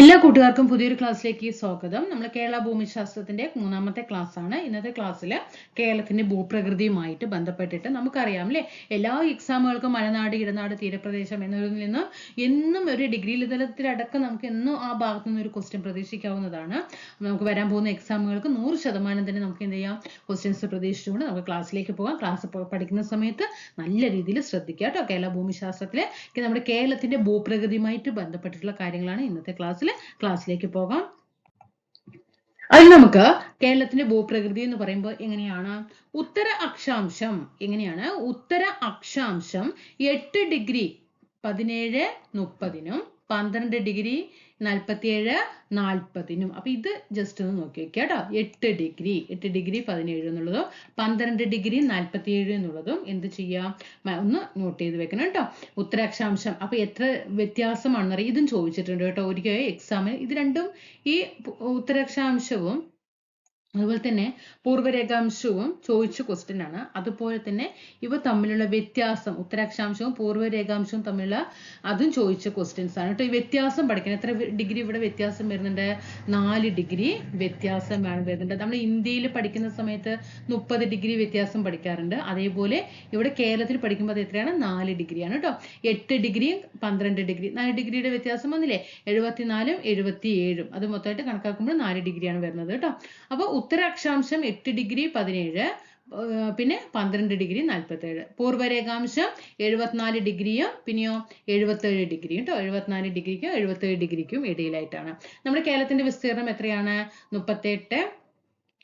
എല്ലാ കൂട്ടുകാർക്കും പുതിയൊരു ക്ലാസ്സിലേക്ക് സ്വാഗതം. നമ്മൾ കേരള ഭൂമിശാസ്ത്രത്തിന്റെ മൂന്നാമത്തെ ക്ലാസ് ആണ് ഇന്നത്തെ ക്ലാസ്സിൽ കേരളത്തിന്റെ ഭൂപ്രകൃതിയുമായിട്ട് ബന്ധപ്പെട്ടിട്ട് നമുക്കറിയാം അല്ലേ എല്ലാ എക്സാമുകൾക്കും മലനാട് ഇടനാട് തീരപ്രദേശം എന്നതിൽ നിന്ന് എന്നും ഒരു ഡിഗ്രി തലത്തിലടക്കം നമുക്ക് എന്നും ആ ഭാഗത്തു നിന്ന് ഒരു ക്വസ്റ്റ്യൻ പ്രതീക്ഷിക്കാവുന്നതാണ്. നമുക്ക് വരാൻ പോകുന്ന എക്സാമുകൾക്ക് നൂറ് ശതമാനം തന്നെ നമുക്ക് എന്ത് ചെയ്യാം? ക്വസ്റ്റ്യൻസ് പ്രതീക്ഷിച്ചുകൊണ്ട് നമുക്ക് ക്ലാസ്സിലേക്ക് പോകാം. ക്ലാസ് പഠിക്കുന്ന സമയത്ത് നല്ല രീതിയിൽ ശ്രദ്ധിക്കുക കേട്ടോ. കേരള ഭൂമിശാസ്ത്രത്തിലെ നമ്മുടെ കേരളത്തിന്റെ ഭൂപ്രകൃതിയുമായിട്ട് ബന്ധപ്പെട്ടിട്ടുള്ള കാര്യങ്ങളാണ് ഇന്നത്തെ ക്ലാസ്സിൽ ക്ലാസ്സിലേക്ക് പോകാം. അതിൽ നമുക്ക് കേരളത്തിന്റെ ഭൂപ്രകൃതി എന്ന് പറയുമ്പോൾ എങ്ങനെയാണ്? ഉത്തര അക്ഷാംശം എങ്ങനെയാണ്? ഉത്തര അക്ഷാംശം എട്ട് ഡിഗ്രി പതിനേഴ് മുപ്പതിനും പന്ത്രണ്ട് ഡിഗ്രി നാൽപ്പത്തിയേഴ് നാൽപ്പതിനും അപ്പൊ ഇത് ജസ്റ്റ് ഒന്ന് നോക്കി വെക്കുക കേട്ടോ. എട്ട് ഡിഗ്രി. എട്ട് ഡിഗ്രി പതിനേഴ് എന്നുള്ളതും പന്ത്രണ്ട് ഡിഗ്രി നാൽപ്പത്തിയേഴ് എന്നുള്ളതും എന്ത് ചെയ്യാം? ഒന്ന് നോട്ട് ചെയ്ത് വെക്കണം കേട്ടോ. ഉത്തരാക്ഷാംശം. അപ്പൊ എത്ര വ്യത്യാസമാണെന്ന് അറിയാം ഇതും ചോദിച്ചിട്ടുണ്ട് കേട്ടോ. ഒരിക്കൽ എക്സാമിന് ഇത് രണ്ടും ഈ ഉത്തരാക്ഷാംശവും അതുപോലെ തന്നെ പൂർവരേഖാംശവും ചോദിച്ച ക്വസ്റ്റ്യൻ ആണ്. അതുപോലെ തന്നെ ഇവ തമ്മിലുള്ള വ്യത്യാസം ഉത്തരാക്ഷാംശവും പൂർവരേഖാംശവും തമ്മിലുള്ള അതും ചോദിച്ച ക്വസ്റ്റ്യൻസ് ആണ്. കേട്ടോ ഈ വ്യത്യാസം പഠിക്കണം. എത്ര ഡിഗ്രി ഇവിടെ വ്യത്യാസം വരുന്നുണ്ട്? നാല് ഡിഗ്രി വ്യത്യാസം വരുന്നുണ്ട്. നമ്മൾ ഇന്ത്യയിൽ പഠിക്കുന്ന സമയത്ത് മുപ്പത് ഡിഗ്രി വ്യത്യാസം പഠിക്കാറുണ്ട്. അതേപോലെ ഇവിടെ കേരളത്തിൽ പഠിക്കുമ്പോൾ അത് എത്രയാണ്? നാല് ഡിഗ്രിയാണ് കേട്ടോ. എട്ട് ഡിഗ്രിയും പന്ത്രണ്ട് ഡിഗ്രി നാല് ഡിഗ്രിയുടെ വ്യത്യാസം വന്നില്ലേ? എഴുപത്തിനാലും എഴുപത്തിയേഴും. അത് മൊത്തമായിട്ട് കണക്കാക്കുമ്പോൾ നാല് ഡിഗ്രിയാണ് വരുന്നത് കേട്ടോ. അപ്പോൾ ഉത്തരാക്ഷാംശം എട്ട് ഡിഗ്രി പതിനേഴ് പിന്നെ പന്ത്രണ്ട് ഡിഗ്രി നാൽപ്പത്തേഴ് പൂർവരേഖാംശം എഴുപത്തിനാല് ഡിഗ്രിയും പിന്നെയോ എഴുപത്തേഴ് ഡിഗ്രിയും കേട്ടോ എഴുപത്തിനാല് ഡിഗ്രിക്കും എഴുപത്തേഴ് ഡിഗ്രിക്കും ഇടയിലായിട്ടാണ്. നമ്മുടെ കേരളത്തിന്റെ വിസ്തീർണം എത്രയാണ്? മുപ്പത്തെട്ട്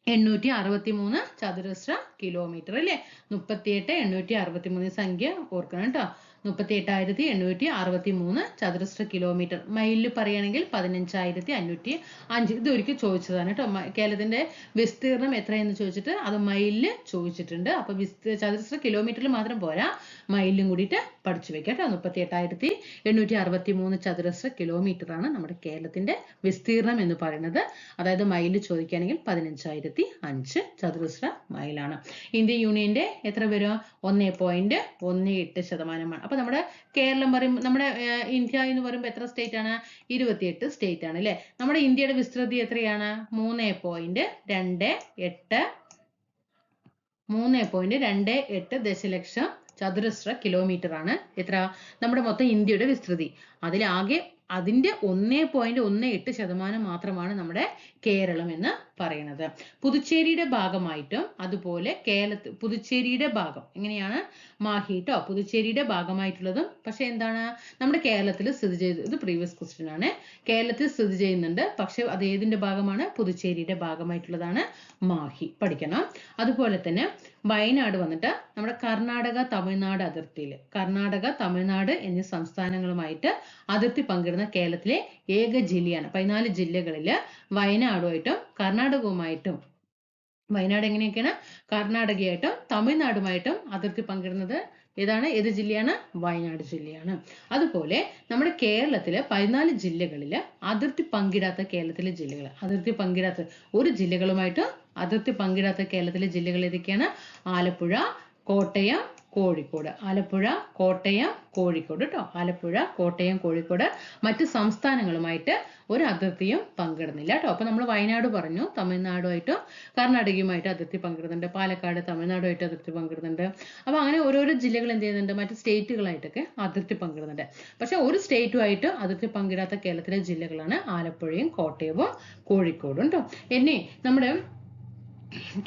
എണ്ണൂറ്റി അറുപത്തി മൂന്ന് ചതുരശ്ര കിലോമീറ്റർ അല്ലേ? മുപ്പത്തിയെട്ട് എണ്ണൂറ്റി അറുപത്തി മൂന്ന് സംഖ്യ ഓർക്കണം കേട്ടോ മുപ്പത്തി എട്ടായിരത്തി എണ്ണൂറ്റി അറുപത്തി മൂന്ന് ചതുരശ്ര കിലോമീറ്റർ മൈലിൽ പറയുകയാണെങ്കിൽ പതിനഞ്ചായിരത്തി അഞ്ഞൂറ്റി അഞ്ച് ഇത് ഒരിക്കൽ ചോദിച്ചതാണ് കേട്ടോ. കേരളത്തിന്റെ വിസ്തീർണം എത്രയെന്ന് ചോദിച്ചിട്ട് അത് മൈലിൽ ചോദിച്ചിട്ടുണ്ട്. അപ്പൊ വിസ്തീ ചതുരശ്ര കിലോമീറ്ററിൽ മാത്രം പോരാ. മൈലിലും കൂടിയിട്ട് പഠിച്ചു വെക്കാം കേട്ടോ. മുപ്പത്തി എട്ടായിരത്തി എണ്ണൂറ്റി അറുപത്തി മൂന്ന് ചതുരശ്ര കിലോമീറ്റർ ആണ് നമ്മുടെ കേരളത്തിന്റെ വിസ്തീർണം എന്ന് പറയുന്നത്. അതായത് മൈലിൽ ചോദിക്കുകയാണെങ്കിൽ പതിനഞ്ചായിരത്തി അഞ്ച് ചതുരശ്ര മൈലാണ്. ഇന്ത്യ യൂണിയന്റെ എത്ര വരും? ഒന്നേ പോയിന്റ് ഒന്ന് എട്ട് ശതമാനമാണ്. അപ്പൊ നമ്മുടെ കേരളം പറയും നമ്മുടെ ഇന്ത്യ എന്ന് പറയുമ്പോൾ എത്ര സ്റ്റേറ്റ് ആണ്? ഇരുപത്തിയെട്ട് സ്റ്റേറ്റ് ആണ് അല്ലെ നമ്മുടെ ഇന്ത്യയുടെ വിസ്തൃതി എത്രയാണ്? മൂന്നേ പോയിന്റ് രണ്ട് എട്ട് മൂന്ന് പോയിന്റ് രണ്ട് എട്ട് ദശലക്ഷം ചതുരശ്ര കിലോമീറ്റർ ആണ്. എത്ര? നമ്മുടെ മൊത്തം ഇന്ത്യയുടെ വിസ്തൃതി. അതിലാകെ അതിന്റെ ഒന്നേ പോയിന്റ് ഒന്ന് എട്ട് ശതമാനം മാത്രമാണ് നമ്മുടെ കേരളം എന്ന് പറയുന്നത്. പുതുച്ചേരിയുടെ ഭാഗമായിട്ടും അതുപോലെ കേരളത്തിൽ പുതുച്ചേരിയുടെ ഭാഗം. എങ്ങനെയാണ്? മാഹി ട്ടോ. പുതുച്ചേരിയുടെ ഭാഗമായിട്ടുള്ളതും പക്ഷെ എന്താണ്? നമ്മുടെ കേരളത്തിൽ സ്ഥിതി ചെയ്ത് ഇത് പ്രീവിയസ് ക്വസ്റ്റ്യൻ ആണ്. കേരളത്തിൽ സ്ഥിതി ചെയ്യുന്നുണ്ട്. പക്ഷെ അത് ഏതിന്റെ ഭാഗമാണ്? പുതുച്ചേരിയുടെ ഭാഗമായിട്ടുള്ളതാണ് മാഹി. പഠിക്കണം. അതുപോലെ തന്നെ വയനാട് വന്നിട്ട് നമ്മുടെ കർണാടക തമിഴ്നാട് അതിർത്തിയിൽ. കർണാടക തമിഴ്നാട് എന്നീ സംസ്ഥാനങ്ങളുമായിട്ട് അതിർത്തി പങ്കിടുന്ന കേരളത്തിലെ ഏക ജില്ലയാണ്. പതിനാല് ജില്ലകളിൽ വയനാടുമായിട്ടും കർണാടകവുമായിട്ടും വയനാട് എങ്ങനെയൊക്കെയാണ്? കർണാടകയായിട്ടും തമിഴ്നാടുമായിട്ടും അതിർത്തി പങ്കിടുന്നത് ഏതാണ്? ഏത് ജില്ലയാണ്? വയനാട് ജില്ലയാണ്. അതുപോലെ നമ്മുടെ കേരളത്തിലെ പതിനാല് ജില്ലകളിൽ അതിർത്തി പങ്കിടാത്ത കേരളത്തിലെ ജില്ലകൾ അതിർത്തി പങ്കിടാത്ത ഒരു ജില്ലകളുമായിട്ട് അതിർത്തി പങ്കിടാത്ത കേരളത്തിലെ ജില്ലകൾ ഏതൊക്കെയാണ്? ആലപ്പുഴ കോട്ടയം കോഴിക്കോട്. ആലപ്പുഴ കോട്ടയം കോഴിക്കോട് കേട്ടോ ആലപ്പുഴ കോട്ടയം കോഴിക്കോട് മറ്റ് സംസ്ഥാനങ്ങളുമായിട്ട് ഒരു അതിർത്തിയും പങ്കിടുന്നില്ല കേട്ടോ അപ്പൊ നമ്മൾ വയനാട് പറഞ്ഞു. തമിഴ്നാടുമായിട്ടും കർണാടകയുമായിട്ട് അതിർത്തി പങ്കിടുന്നുണ്ട്. പാലക്കാട് തമിഴ്നാടുമായിട്ട് അതിർത്തി പങ്കിടുന്നുണ്ട്. അപ്പൊ അങ്ങനെ ഓരോരോ ജില്ലകൾ എന്ത് ചെയ്യുന്നുണ്ട്? മറ്റ് സ്റ്റേറ്റുകളായിട്ടൊക്കെ അതിർത്തി പങ്കിടുന്നുണ്ട്. പക്ഷെ ഒരു സ്റ്റേറ്റുമായിട്ട് അതിർത്തി പങ്കിടാത്ത കേരളത്തിലെ ജില്ലകളാണ് ആലപ്പുഴയും കോട്ടയവും കോഴിക്കോടും കേട്ടോ ഇനി നമ്മുടെ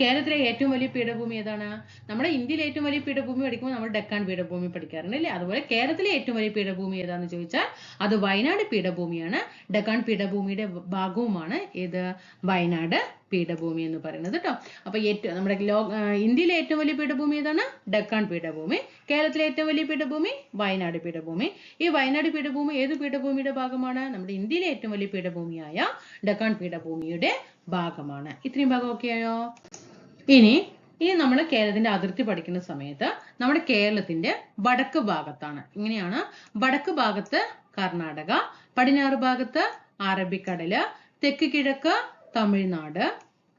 കേരളത്തിലെ ഏറ്റവും വലിയ പീഠഭൂമി ഏതാണ്? നമ്മുടെ ഇന്ത്യയിലെ ഏറ്റവും വലിയ പീഠഭൂമി പഠിക്കുമ്പോൾ നമ്മൾ ഡെക്കാൻ പീഠഭൂമി പഠിക്കാറുണ്ട് അല്ലേ അതുപോലെ കേരളത്തിലെ ഏറ്റവും വലിയ പീഠഭൂമി ഏതാണെന്ന് ചോദിച്ചാൽ അത് വയനാട് പീഠഭൂമിയാണ്. ഡെക്കാൻ പീഠഭൂമിയുടെ ഭാഗവുമാണ് ഏത് വയനാട് പീഠഭൂമി എന്ന് പറയുന്നത് കേട്ടോ. അപ്പൊ ഏറ്റവും നമ്മുടെ ലോ ഇന്ത്യയിലെ ഏറ്റവും വലിയ പീഠഭൂമി ഏതാണ്? ഡെക്കാൻ പീഠഭൂമി. കേരളത്തിലെ ഏറ്റവും വലിയ പീഠഭൂമി വയനാട് പീഠഭൂമി. ഈ വയനാട് പീഠഭൂമി ഏത് പീഠഭൂമിയുടെ ഭാഗമാണ്? നമ്മുടെ ഇന്ത്യയിലെ ഏറ്റവും വലിയ പീഠഭൂമിയായ ഡെക്കാൻ പീഠഭൂമിയുടെ ഭാഗമാണ്. ഇത്രയും ഭാഗം ഓക്കെ ആയോ ഇനി ഇനി നമ്മൾ കേരളത്തിന്റെ അതിർത്തി പഠിക്കുന്ന സമയത്ത് നമ്മുടെ കേരളത്തിന്റെ വടക്ക് ഭാഗത്താണ്. ഇങ്ങനെയാണ്. വടക്ക് ഭാഗത്ത് കർണാടക പടിഞ്ഞാറ് ഭാഗത്ത് അറബിക്കടൽ തെക്ക് കിഴക്ക് തമിഴ്നാട്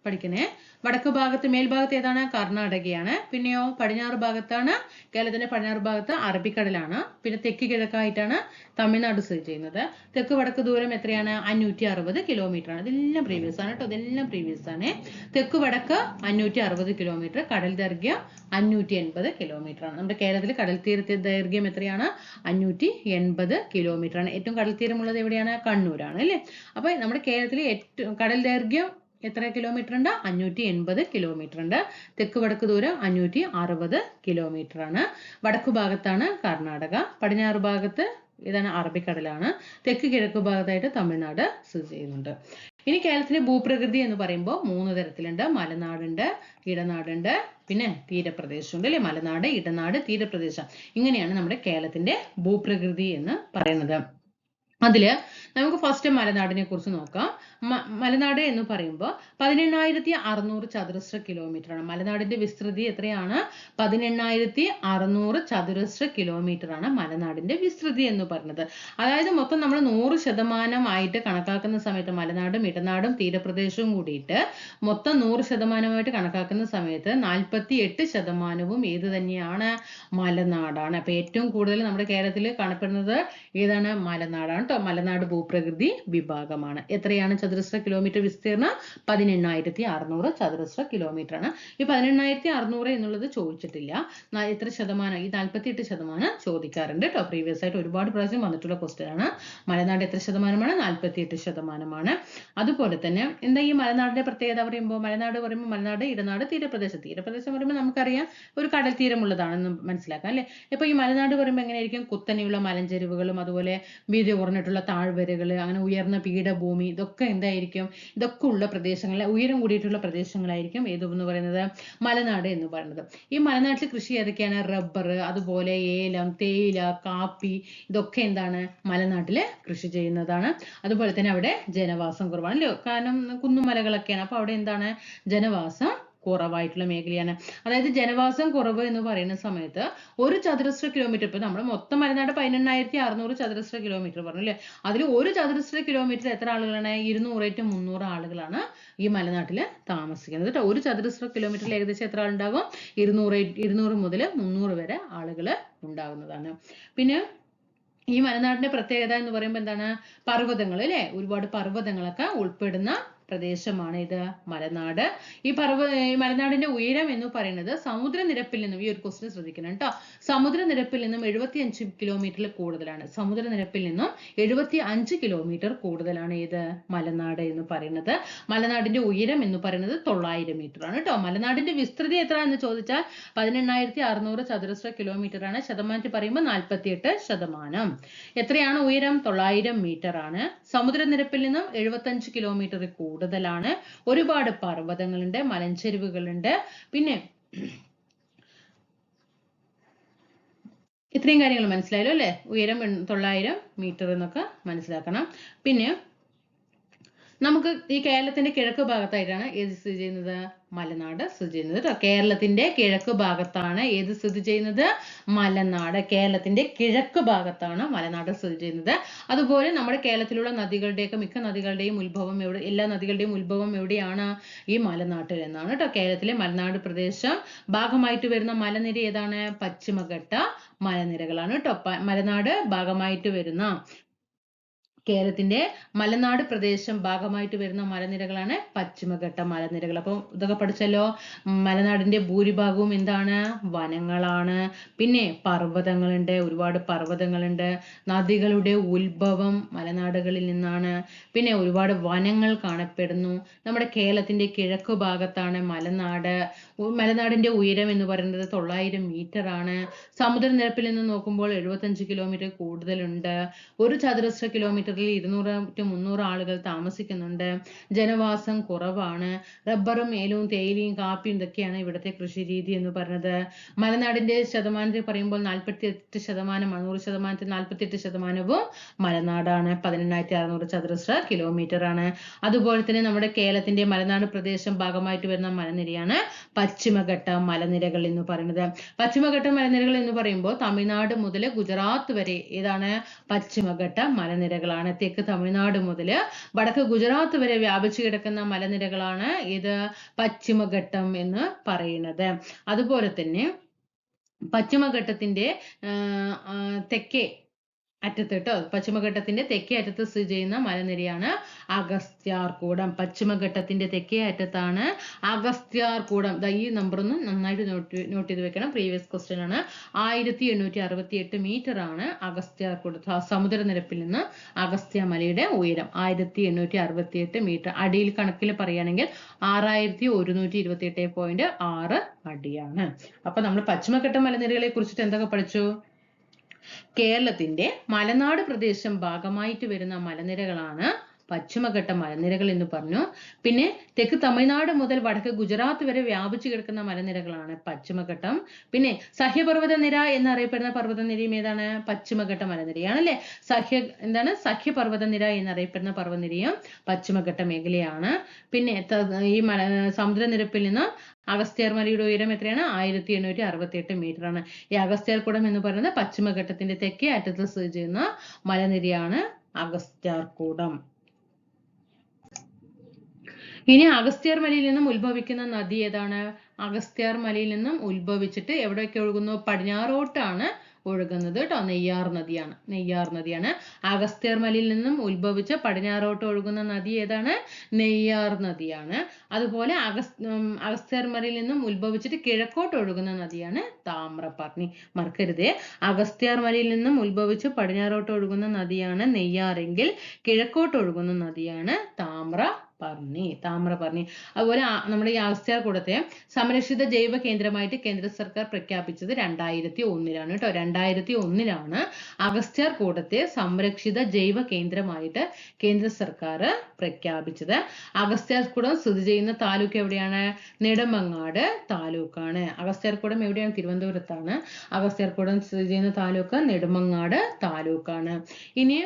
പഠിക്കണേ വടക്ക് ഭാഗത്ത് മേൽഭാഗത്ത് ഏതാണ്? കർണാടകയാണ്. പിന്നെയോ പടിഞ്ഞാറ് ഭാഗത്താണ്. കേരളത്തിന്റെ പടിഞ്ഞാറ് ഭാഗത്ത് അറബിക്കടലാണ്. പിന്നെ തെക്ക് കിഴക്കായിട്ടാണ് തമിഴ്നാട് സ്ഥിതി ചെയ്യുന്നത്. തെക്ക് വടക്ക് ദൂരം എത്രയാണ്? അഞ്ഞൂറ്റി അറുപത് കിലോമീറ്റർ ആണ് ഇതെല്ലാം പ്രീവിയസ് ആണ് കേട്ടോ. ഇതെല്ലാം പ്രീവിയസ് ആണ്. തെക്ക് വടക്ക് അഞ്ഞൂറ്റി അറുപത് കിലോമീറ്റർ കടൽ ദൈർഘ്യം അഞ്ഞൂറ്റി എൺപത് കിലോമീറ്റർ ആണ് നമ്മുടെ കേരളത്തിൽ കടൽ തീരത്തെ ദൈർഘ്യം എത്രയാണ്? അഞ്ഞൂറ്റി എൺപത് കിലോമീറ്റർ ആണ് ഏറ്റവും കടൽ തീരമുള്ളത് എവിടെയാണ്? കണ്ണൂരാണ് അല്ലേ? അപ്പൊ നമ്മുടെ കേരളത്തിലെ ഏറ്റവും കടൽ ദൈർഘ്യം എത്ര കിലോമീറ്റർ ഉണ്ട് അഞ്ഞൂറ്റി എൺപത് കിലോമീറ്റർ ഉണ്ട് തെക്ക് വടക്ക് ദൂരം അഞ്ഞൂറ്റി അറുപത് കിലോമീറ്റർ ആണ് വടക്കു ഭാഗത്താണ് കർണാടക. പടിഞ്ഞാറ് ഭാഗത്ത് ഇതാണ് അറബിക്കടലാണ്. തെക്ക് കിഴക്ക് ഭാഗത്തായിട്ട് തമിഴ്നാട് സ്ഥിതി ചെയ്യുന്നുണ്ട്. ഇനി കേരളത്തിന്റെ ഭൂപ്രകൃതി എന്ന് പറയുമ്പോൾ മൂന്ന് തരത്തിലുണ്ട്. മലനാടുണ്ട് ഇടനാടുണ്ട് പിന്നെ തീരപ്രദേശമുണ്ട് അല്ലെ? മലനാട് ഇടനാട് തീരപ്രദേശം. ഇങ്ങനെയാണ് നമ്മുടെ കേരളത്തിന്റെ ഭൂപ്രകൃതി എന്ന് പറയുന്നത്. അതിൽ നമുക്ക് ഫസ്റ്റ് മലനാടിനെ കുറിച്ച് നോക്കാം. മലനാട് എന്ന് പറയുമ്പോൾ പതിനെണ്ണായിരത്തി അറുന്നൂറ് ചതുരശ്ര കിലോമീറ്റർ ആണ്. മലനാടിന്റെ വിസ്തൃതി എത്രയാണ്? പതിനെണ്ണായിരത്തി അറുന്നൂറ് ചതുരശ്ര കിലോമീറ്റർ ആണ് മലനാടിന്റെ വിസ്തൃതി എന്ന് പറഞ്ഞത്. അതായത് മൊത്തം നമ്മൾ നൂറ് ശതമാനമായിട്ട് കണക്കാക്കുന്ന സമയത്ത് മലനാടും ഇടനാടും തീരപ്രദേശവും കൂടിയിട്ട് മൊത്തം നൂറ് ശതമാനമായിട്ട് കണക്കാക്കുന്ന സമയത്ത് നാൽപ്പത്തി എട്ട് ശതമാനവും ഏത് തന്നെയാണ്? മലനാടാണ്. അപ്പൊ ഏറ്റവും കൂടുതൽ നമ്മുടെ കേരളത്തിൽ കാണപ്പെടുന്നത് ഏതാണ്? മലനാടാണ്. കേട്ടോ. മലനാട് ഭൂപ്രകൃതി വിഭാഗമാണ്. എത്രയാണ് ചതുരശ്ര കിലോമീറ്റർ വിസ്തീർണം പതിനെണ്ണായിരത്തി അറുന്നൂറ് ചതുരശ്ര കിലോമീറ്റർ ആണ്. ഈ പതിനെണ്ണായിരത്തി അറുന്നൂറ് എന്നുള്ളത് ചോദിച്ചിട്ടില്ല. എത്ര ശതമാനം ഈ നാൽപ്പത്തി എട്ട് ശതമാനം ചോദിക്കാറുണ്ട് കേട്ടോ. പ്രീവിയസ് ആയിട്ട് ഒരുപാട് പ്രാവശ്യം വന്നിട്ടുള്ള ക്വസ്റ്റ്യൻ ആണ്. മലനാട് എത്ര ശതമാനമാണ്? നാൽപ്പത്തി എട്ട് ശതമാനമാണ്. അതുപോലെ തന്നെ എന്താ ഈ മലനാടിന്റെ പ്രത്യേകത പറയുമ്പോൾ മലനാട് പറയുമ്പോൾ മലനാട് ഇടനാട് തീരപ്രദേശം. തീരപ്രദേശം പറയുമ്പോൾ നമുക്കറിയാം ഒരു കടൽ തീരമുള്ളതാണെന്ന് മനസ്സിലാക്കാം അല്ലെ? ഇപ്പൊ ഈ മലനാട് പറയുമ്പോൾ എങ്ങനെയായിരിക്കും? കുത്തനെയുള്ള മലഞ്ചെരിവുകളും അതുപോലെ വീതി കുറഞ്ഞിട്ടുള്ള താഴ്വരകൾ അങ്ങനെ ഉയർന്ന പീഠഭൂമി ഇതൊക്കെ എന്തായിരിക്കും? ഇതൊക്കെ ഉള്ള പ്രദേശങ്ങൾ ഉയരം കൂടിയിട്ടുള്ള പ്രദേശങ്ങളായിരിക്കും ഏതെന്ന് പറയുന്നത് മലനാട് എന്ന് പറയുന്നത്. ഈ മലനാട്ടിൽ കൃഷി ഏതൊക്കെയാണ്? റബ്ബർ അതുപോലെ ഏലം തേയില കാപ്പി ഇതൊക്കെ എന്താണ്? മലനാട്ടിൽ കൃഷി ചെയ്യുന്നതാണ്. അതുപോലെ തന്നെ അവിടെ ജനവാസം കുറവാണ്. കാരണം കുന്നുമലകളൊക്കെയാണ്. അപ്പൊ അവിടെ എന്താണ്? ജനവാസം കുറവായിട്ടുള്ള മേഖലയാണ്. അതായത് ജനവാസം കുറവ് എന്ന് പറയുന്ന സമയത്ത് ഒരു ചതുരശ്ര കിലോമീറ്റർ ഇപ്പൊ നമ്മൾ മൊത്തം മലനാട് പതിനെണ്ണായിരത്തി അറുന്നൂറ് ചതുരശ്ര കിലോമീറ്റർ പറഞ്ഞു അല്ലേ? അതിൽ ഒരു ചതുരശ്ര കിലോമീറ്റർ എത്ര ആളുകളാണ്? ഇരുന്നൂറ് ടു മുന്നൂറ് ആളുകളാണ് ഈ മലനാട്ടിൽ താമസിക്കുന്നത് കേട്ടോ. ഒരു ചതുരശ്ര കിലോമീറ്ററിൽ ഏകദേശം എത്ര ആളുണ്ടാകും ഇരുന്നൂറ് ഇരുന്നൂറ് മുതൽ മുന്നൂറ് വരെ ആളുകൾ ഉണ്ടാകുന്നതാണ്. പിന്നെ ഈ മലനാടിന്റെ പ്രത്യേകത എന്ന് പറയുമ്പോൾ എന്താണ്? പർവതങ്ങൾ അല്ലേ? ഒരുപാട് പർവതങ്ങളൊക്കെ ഉൾപ്പെടുന്ന പ്രദേശമാണ് ഇത് മലനാട്. ഈ പർവ മലനാടിന്റെ ഉയരം എന്ന് പറയുന്നത് സമുദ്രനിരപ്പിൽ നിന്നും ഈ ഒരു ക്വസ്റ്റ്യൻ ശ്രദ്ധിക്കണം കേട്ടോ സമുദ്രനിരപ്പിൽ നിന്നും എഴുപത്തി അഞ്ച് കിലോമീറ്ററിൽ കൂടുതലാണ്. സമുദ്രനിരപ്പിൽ നിന്നും എഴുപത്തി അഞ്ച് കിലോമീറ്റർ കൂടുതലാണ് ഇത് മലനാട് എന്ന് പറയുന്നത്. മലനാടിന്റെ ഉയരം എന്ന് പറയുന്നത് തൊള്ളായിരം മീറ്റർ ആണ് കേട്ടോ മലനാടിന്റെ വിസ്തൃതി എത്ര എന്ന് ചോദിച്ചാൽ പതിനെണ്ണായിരത്തി അറുന്നൂറ് ചതുരശ്ര കിലോമീറ്റർ ആണ്. ശതമാനത്തിൽ പറയുമ്പോൾ നാൽപ്പത്തിയെട്ട് ശതമാനം. എത്രയാണ് ഉയരം? തൊള്ളായിരം മീറ്റർ ആണ്. സമുദ്രനിരപ്പിൽ നിന്നും എഴുപത്തഞ്ച് കിലോമീറ്റർ കൂടുതലാണ്. ഒരുപാട് പർവതങ്ങളുണ്ട് മലഞ്ചെരിവുകളുണ്ട്. പിന്നെ ഇത്രയും കാര്യങ്ങൾ മനസ്സിലായല്ലോ അല്ലെ? ഉയരം തൊള്ളായിരം മീറ്റർ എന്നൊക്കെ മനസ്സിലാക്കണം. പിന്നെ നമുക്ക് ഈ കേരളത്തിന്റെ കിഴക്ക് ഭാഗത്തായിട്ടാണ് ഏത് സ്ഥിതി ചെയ്യുന്നത്? മലനാട് സ്ഥിതി ചെയ്യുന്നത് കേട്ടോ കേരളത്തിന്റെ കിഴക്ക് ഭാഗത്താണ് ഏത് സ്ഥിതി ചെയ്യുന്നത്? മലനാട്. കേരളത്തിന്റെ കിഴക്ക് ഭാഗത്താണ് മലനാട് സ്ഥിതി ചെയ്യുന്നത്. അതുപോലെ നമ്മുടെ കേരളത്തിലുള്ള നദികളുടെയൊക്കെ മിക്ക നദികളുടെയും ഉത്ഭവം എവിടെ എല്ലാ നദികളുടെയും ഉത്ഭവം എവിടെയാണ്? ഈ മലനാട്ടിൽ എന്നാണ് കേട്ടോ കേരളത്തിലെ മലനാട് പ്രദേശം. ഭാഗമായിട്ട് വരുന്ന മലനിര ഏതാണ്? പശ്ചിമഘട്ട മലനിരകളാണ് കേട്ടോ മലനാട് ഭാഗമായിട്ട് വരുന്ന കേരളത്തിന്റെ മലനാട് പ്രദേശം ഭാഗമായിട്ട് വരുന്ന മലനിരകളാണ് പശ്ചിമഘട്ട മലനിരകൾ. അപ്പൊ ഇതൊക്കെ പഠിച്ചല്ലോ. മലനാടിന്റെ ഭൂരിഭാഗവും എന്താണ്? വനങ്ങളാണ്. പിന്നെ പർവതങ്ങളുണ്ട്. ഒരുപാട് പർവതങ്ങളുണ്ട്. നദികളുടെ ഉത്ഭവം മലനാടുകളിൽ നിന്നാണ്. പിന്നെ ഒരുപാട് വനങ്ങൾ കാണപ്പെടുന്നു. നമ്മുടെ കേരളത്തിന്റെ കിഴക്ക് ഭാഗത്താണ് മലനാട്. മലനാടിന്റെ ഉയരം എന്ന് പറയുന്നത് തൊള്ളായിരം മീറ്റർ ആണ്. സമുദ്രനിരപ്പിൽ നിന്ന് നോക്കുമ്പോൾ എഴുപത്തഞ്ച് കിലോമീറ്റർ കൂടുതലുണ്ട്. ഒരു ചതുരശ്ര കിലോമീറ്ററിൽ ഇരുന്നൂറ് ടു മുന്നൂറ് ആളുകൾ താമസിക്കുന്നുണ്ട്. ജനവാസം കുറവാണ്. റബ്ബറും ഏലവും തേയിലയും കാപ്പിയും ഇതൊക്കെയാണ് ഇവിടുത്തെ കൃഷി രീതി എന്ന് പറയുന്നത് മലനാടിന്റെ ശതമാനത്തിൽ പറയുമ്പോൾ നാൽപ്പത്തി എട്ട് ശതമാനമാണ് നൂറ് ശതമാനത്തിൽ നാൽപ്പത്തി എട്ട് ശതമാനവും മലനാടാണ്. പതിനെണ്ണായിരത്തി അറുന്നൂറ് ചതുരശ്ര കിലോമീറ്റർ ആണ്. അതുപോലെ തന്നെ നമ്മുടെ കേരളത്തിന്റെ മലനാട് പ്രദേശം ഭാഗമായിട്ട് വരുന്ന മലനിരയാണ് പശ്ചിമഘട്ട മലനിരകൾ എന്ന് പറയുന്നത്. പശ്ചിമഘട്ട മലനിരകൾ എന്ന് പറയുമ്പോൾ തമിഴ്നാട് മുതൽ ഗുജറാത്ത് വരെ ഏതാണ്? പശ്ചിമഘട്ട മലനിരകളാണ് തെക്ക് തമിഴ്നാട് മുതൽ വടക്ക് ഗുജറാത്ത് വരെ വ്യാപിച്ചു കിടക്കുന്ന മലനിരകളാണ് ഇത് പശ്ചിമഘട്ടം എന്ന് പറയുന്നത്. അതുപോലെ തന്നെ പശ്ചിമഘട്ടത്തിന്റെ തെക്കേ അറ്റത്ത് കേട്ടോ പശ്ചിമഘട്ടത്തിന്റെ തെക്കേ അറ്റത്ത് സ്ഥിതി ചെയ്യുന്ന മലനിരയാണ് അഗസ്ത്യാർകൂടം. പശ്ചിമഘട്ടത്തിന്റെ തെക്കേ അറ്റത്താണ് അഗസ്ത്യാർകൂടം. ഈ നമ്പർ ഒന്ന് നന്നായിട്ട് നോട്ട് നോട്ട് ചെയ്ത് വെക്കണം. പ്രീവിയസ് ക്വസ്റ്റ്യൻ ആണ്. ആയിരത്തി എണ്ണൂറ്റി അറുപത്തി എട്ട് മീറ്റർ ആണ് അഗസ്ത്യാർകൂടം സമുദ്രനിരപ്പിൽ നിന്ന് അഗസ്ത്യ മലയുടെ ഉയരം. ആയിരത്തി എണ്ണൂറ്റി അറുപത്തി എട്ട് മീറ്റർ അടിയിൽ കണക്കിൽ പറയുകയാണെങ്കിൽ ആറായിരത്തി ഒരുന്നൂറ്റി ഇരുപത്തി എട്ട് പോയിന്റ് ആറ് അടിയാണ്. അപ്പൊ നമ്മൾ പശ്ചിമഘട്ട മലനിരകളെ കുറിച്ചിട്ട് എന്തൊക്കെ പഠിച്ചു? കേരളത്തിന്റെ മലനാട് പ്രദേശം ഭാഗമായിട്ട് വരുന്ന മലനിരകളാണ് പശ്ചിമഘട്ട മലനിരകൾ എന്ന് പറഞ്ഞു. പിന്നെ തെക്ക് തമിഴ്നാട് മുതൽ വടക്ക് ഗുജറാത്ത് വരെ വ്യാപിച്ചു കിടക്കുന്ന മലനിരകളാണ് പശ്ചിമഘട്ടം. പിന്നെ സഹ്യപർവത നിര എന്നറിയപ്പെടുന്ന പർവതനിരയും ഏതാണ്? പശ്ചിമഘട്ട മലനിരയാണ് അല്ലെ? സഹ്യ എന്താണ്? സഹ്യപർവത നിര എന്നറിയപ്പെടുന്ന പർവതനിരയും പശ്ചിമഘട്ട മേഖലയാണ്. പിന്നെ ഈ മല സമുദ്രനിരപ്പിൽ നിന്ന് അഗസ്ത്യാർ മലയുടെ ഉയരം എത്രയാണ്? ആയിരത്തി എണ്ണൂറ്റി അറുപത്തി എട്ട് മീറ്റർ ആണ്. ഈ അഗസ്ത്യാർകൂടം എന്ന് പറയുന്നത് പശ്ചിമഘട്ടത്തിന്റെ തെക്കേ അറ്റത്ത് സ്ഥിതി ചെയ്യുന്ന മലനിരയാണ് അഗസ്ത്യാർകൂടം ഇനി അഗസ്ത്യാർ മലയിൽ നിന്നും ഉത്ഭവിക്കുന്ന നദി ഏതാണ്? അഗസ്ത്യാർ മലയിൽ നിന്നും ഉത്ഭവിച്ചിട്ട് എവിടെയൊക്കെ ഒഴുകുന്നു? പടിഞ്ഞാറോട്ടാണ് ഒഴുകുന്നത് കേട്ടോ നെയ്യാർ നദിയാണ്. നെയ്യാർ നദിയാണ്. അഗസ്ത്യർ മലയിൽ നിന്നും ഉത്ഭവിച്ച് പടിഞ്ഞാറോട്ട് ഒഴുകുന്ന നദി ഏതാണ്? നെയ്യാർ നദിയാണ്. അതുപോലെ അഗസ് ഉം, അഗസ്ത്യാർ മലയിൽ നിന്നും ഉത്ഭവിച്ചിട്ട് കിഴക്കോട്ട് ഒഴുകുന്ന നദിയാണ് താമ്രപർണി മറക്കരുതേ. അഗസ്ത്യർ മലയിൽ നിന്നും ഉത്ഭവിച്ച് പടിഞ്ഞാറോട്ട് ഒഴുകുന്ന നദിയാണ് നെയ്യാറെങ്കിൽ കിഴക്കോട്ട് ഒഴുകുന്ന നദിയാണ് താമ്രപർണി താമ്രപർണി അതുപോലെ നമ്മുടെ ഈ അഗസ്ത്യാർ കൂടത്തെ സംരക്ഷിത ജൈവ കേന്ദ്രമായിട്ട് കേന്ദ്ര സർക്കാർ പ്രഖ്യാപിച്ചത് രണ്ടായിരത്തി ഒന്നിലാണ് കേട്ടോ. രണ്ടായിരത്തി ഒന്നിലാണ് അഗസ്ത്യാർ കൂടത്തെ സംരക്ഷിത ജൈവ കേന്ദ്രമായിട്ട് കേന്ദ്ര സർക്കാർ പ്രഖ്യാപിച്ചത്. അഗസ്ത്യാർ കൂടം സ്ഥിതി ചെയ്യുന്ന താലൂക്ക് എവിടെയാണ്? നെടുമങ്ങാട് താലൂക്കാണ്. അഗസ്ത്യാർ കൂടം എവിടെയാണ്? തിരുവനന്തപുരത്താണ്. അഗസ്ത്യാർ കൂടം സ്ഥിതി ചെയ്യുന്ന താലൂക്ക് നെടുമങ്ങാട് താലൂക്കാണ്. ഇനി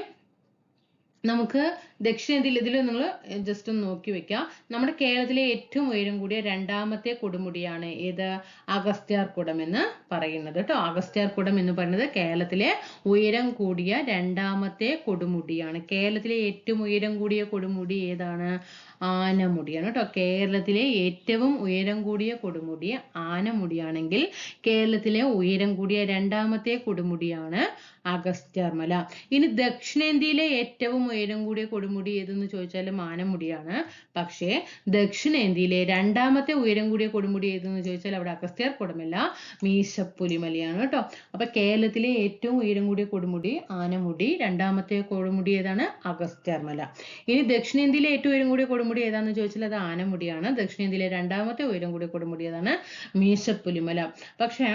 നമുക്ക് ദക്ഷിണേന്ത്യയിൽ ഇതിൽ നിങ്ങൾ ജസ്റ്റ് ഒന്ന് നോക്കി വെക്കാം. നമ്മുടെ കേരളത്തിലെ ഏറ്റവും ഉയരം കൂടിയ രണ്ടാമത്തെ കൊടുമുടിയാണ് ഏത്? അഗസ്ത്യാർകുടം എന്ന് പറയുന്നത് കേട്ടോ. അഗസ്ത്യാർകുടം എന്ന് പറയുന്നത് കേരളത്തിലെ ഉയരം കൂടിയ രണ്ടാമത്തെ കൊടുമുടിയാണ്. കേരളത്തിലെ ഏറ്റവും ഉയരം കൂടിയ കൊടുമുടി ഏതാണ്? ആനമുടിയാണ് കേട്ടോ. കേരളത്തിലെ ഏറ്റവും ഉയരം കൂടിയ കൊടുമുടി ആനമുടിയാണെങ്കിൽ കേരളത്തിലെ ഉയരം കൂടിയ രണ്ടാമത്തെ കൊടുമുടിയാണ് അഗസ്ത്യാർമല. ഇനി ദക്ഷിണേന്ത്യയിലെ ഏറ്റവും ഉയരം കൂടിയ കൊടുമുടി ഏതെന്ന് ചോദിച്ചാൽ മാനമുടിയാണ്. പക്ഷേ ദക്ഷിണേന്ത്യയിലെ രണ്ടാമത്തെ ഉയരം കൂടിയ കൊടുമുടി ഏതെന്ന് ചോദിച്ചാൽ അവിടെ അഗസ്ത്യർ കൊടുമല്ല മീശപ്പുലിമലയാണ് കേട്ടോ. അപ്പൊ കേരളത്തിലെ ഏറ്റവും ഉയരം കൂടിയ കൊടുമുടി ആനമുടി രണ്ടാമത്തെ കൊടുമുടി ഏതാണ്? അഗസ്ത്യാർമല. ഇനി ദക്ഷിണേന്ത്യയിലെ ഏറ്റവും ഉയരം കൂടിയ കൊടുമുടി ഏതാന്ന് ചോദിച്ചാൽ അത് ആനമുടിയാണ്. ദക്ഷിണേന്ത്യയിലെ രണ്ടാമത്തെ ഉയരം കൂടിയ കൊടുമുടി ഏതാണ്? മീശപ്പുലിമല. പക്ഷേ